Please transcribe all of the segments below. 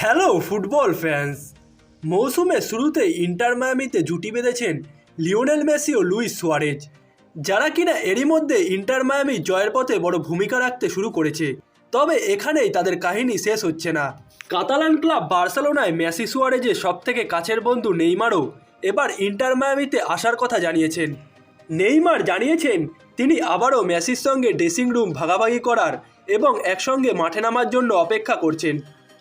Hello football fans. মৌসুমের শুরুতে inter মায়ামিতে জুটি বেঁধেছেন লিওনেল মেসি ও লুইস সুয়ারেজ, যারা কিনা এরই মধ্যে ইন্টার মায়ামি জয়ের পথে বড় ভূমিকা রাখতে শুরু করেছে। তবে এখানেই তাদের কাহিনী শেষ হচ্ছে না। কাতালান ক্লাব বার্সেলোনায় মেসি সুয়ারেজের সব থেকে কাছের বন্ধু নেইমারও এবার ইন্টার মায়ামিতে আসার কথা জানিয়েছেন। নেইমার জানিয়েছেন, তিনি আবারও মেসির সঙ্গে ড্রেসিং রুম ভাগাভাগি করার এবং একসঙ্গে মাঠে নামার জন্য অপেক্ষা করছেন।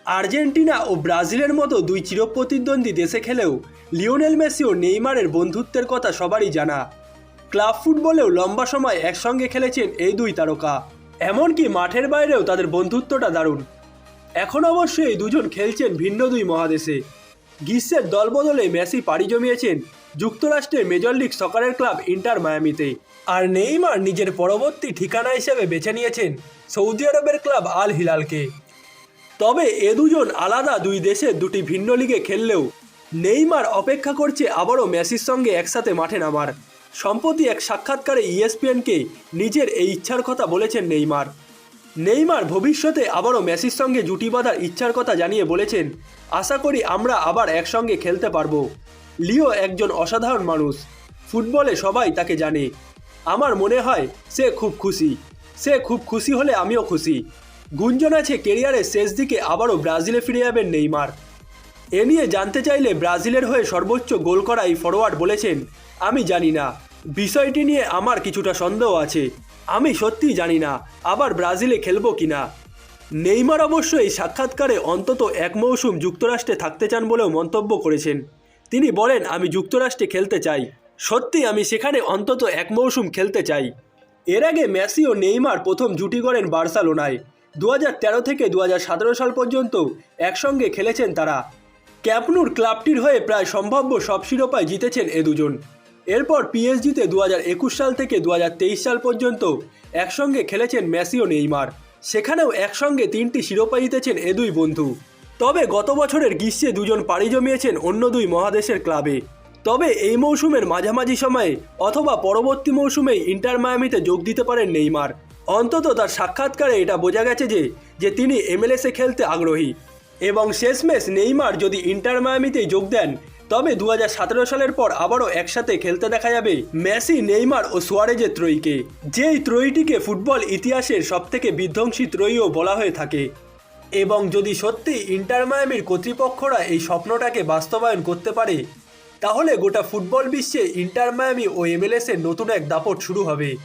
আর্জেন্টিনা ও ব্রাজিলের মতো দুই চিরপ্রতিদ্বন্দ্বী দেশে খেলেও লিওনেল মেসি ও নেইমারের বন্ধুত্বের কথা সবারই জানা। ক্লাব ফুটবলেও লম্বা সময় একসঙ্গে খেলেছেন এই দুই তারকা। এমনকি মাঠের বাইরেও তাদের বন্ধুত্বটা দারুণ। এখন অবশ্য এই দুজন খেলছেন ভিন্ন দুই মহাদেশে। গ্রীষ্মের দলবদলে মেসি পাড়ি জমিয়েছেন যুক্তরাষ্ট্রের মেজর লিগ সকারের ক্লাব ইন্টার মায়ামিতে। আর নেইমার নিজের পরবর্তী ঠিকানা হিসেবে বেছে নিয়েছেন সৌদি আরবের ক্লাব আল হিলালকে তবে এ দুজন আলাদা দুই দেশের দুটি ভিন্ন লিগে খেললেও নেইমার অপেক্ষা করছে আবারও মেসির সঙ্গে একসাথে মাঠে নামার। সম্প্রতি এক সাক্ষাৎকারে ইএসপিএনকে নিজের এই ইচ্ছার কথা বলেছেন নেইমার। নেইমার ভবিষ্যতে আবারও মেসির সঙ্গে জুটি বাঁধার ইচ্ছার কথা জানিয়ে বলেছেন, আশা করি আমরা আবার একসঙ্গে খেলতে পারব। লিও একজন অসাধারণ মানুষ। ফুটবলে সবাই তাকে জানে। আমার মনে হয় সে খুব খুশি। সে খুব খুশি হলে আমিও খুশি। গুঞ্জন আছে কেরিয়ারের শেষ দিকে আবারও ব্রাজিলে ফিরে যাবেন নেইমার। এ নিয়ে জানতে চাইলে ব্রাজিলের হয়ে সর্বোচ্চ গোল করা এই ফরোয়ার্ড বলেছেন। আমি জানি না। বিষয়টি নিয়ে আমার কিছুটা সন্দেহ আছে। আমি সত্যিই জানি না আবার ব্রাজিলে খেলব কিনা। নেইমার অবশ্য এই সাক্ষাৎকারে অন্তত এক মৌসুম যুক্তরাষ্ট্রে থাকতে চান বলেও মন্তব্য করেছেন। তিনি বলেন, আমি যুক্তরাষ্ট্রে খেলতে চাই। সত্যি আমি সেখানে অন্তত এক মৌসুম খেলতে চাই। এর আগে মেসি ও নেইমার প্রথম জুটি করেন বার্সেলোনায়। দু থেকে দু হাজার সতেরো সাল পর্যন্ত একসঙ্গে খেলেছেন তারা। ক্যাপনুর ক্লাবটির হয়ে প্রায় সম্ভাব্য সব শিরোপায় জিতেছেন এ দুজন। এরপর পিএসজিতে দু একুশ সাল থেকে দুহাজার তেইশ সাল পর্যন্ত একসঙ্গে খেলেছেন মেসি ও নেইমার। সেখানেও একসঙ্গে তিনটি শিরোপা জিতেছেন এ দুই বন্ধু। তবে গত বছরের গ্রীষ্মে দুজন পাড়ি জমিয়েছেন অন্য দুই মহাদেশের ক্লাবে। তবে এই মৌসুমের মাঝামাঝি সময়ে অথবা পরবর্তী মৌসুমেই ইন্টার মায়ামিতে যোগ দিতে পারেন নেইমার। অন্তত তার সাক্ষাৎকারে এটা বোঝা গেছে যে যে তিনি এমএলএসে খেলতে আগ্রহী। এবং শেষমেশ নেইমার যদি ইন্টার মায়ামিতেই যোগ দেন, তবে দু হাজার সতেরো সালের পর আবারও একসাথে খেলতে দেখা যাবে মেসি, নেইমার ও সোয়ারেজের ত্রয়ীকে। যেই ত্রয়ীটিকে ফুটবল ইতিহাসের সবথেকে বিধ্বংসী ত্রয়ীও বলা হয়ে থাকে। এবং যদি সত্যি ইন্টার মায়ামির কর্তৃপক্ষরা এই স্বপ্নটাকে বাস্তবায়ন করতে পারে, তাহলে গোটা ফুটবল বিশ্বে ইন্টার মায়ামি ও এমএলএসের নতুন এক দাপট শুরু হবে।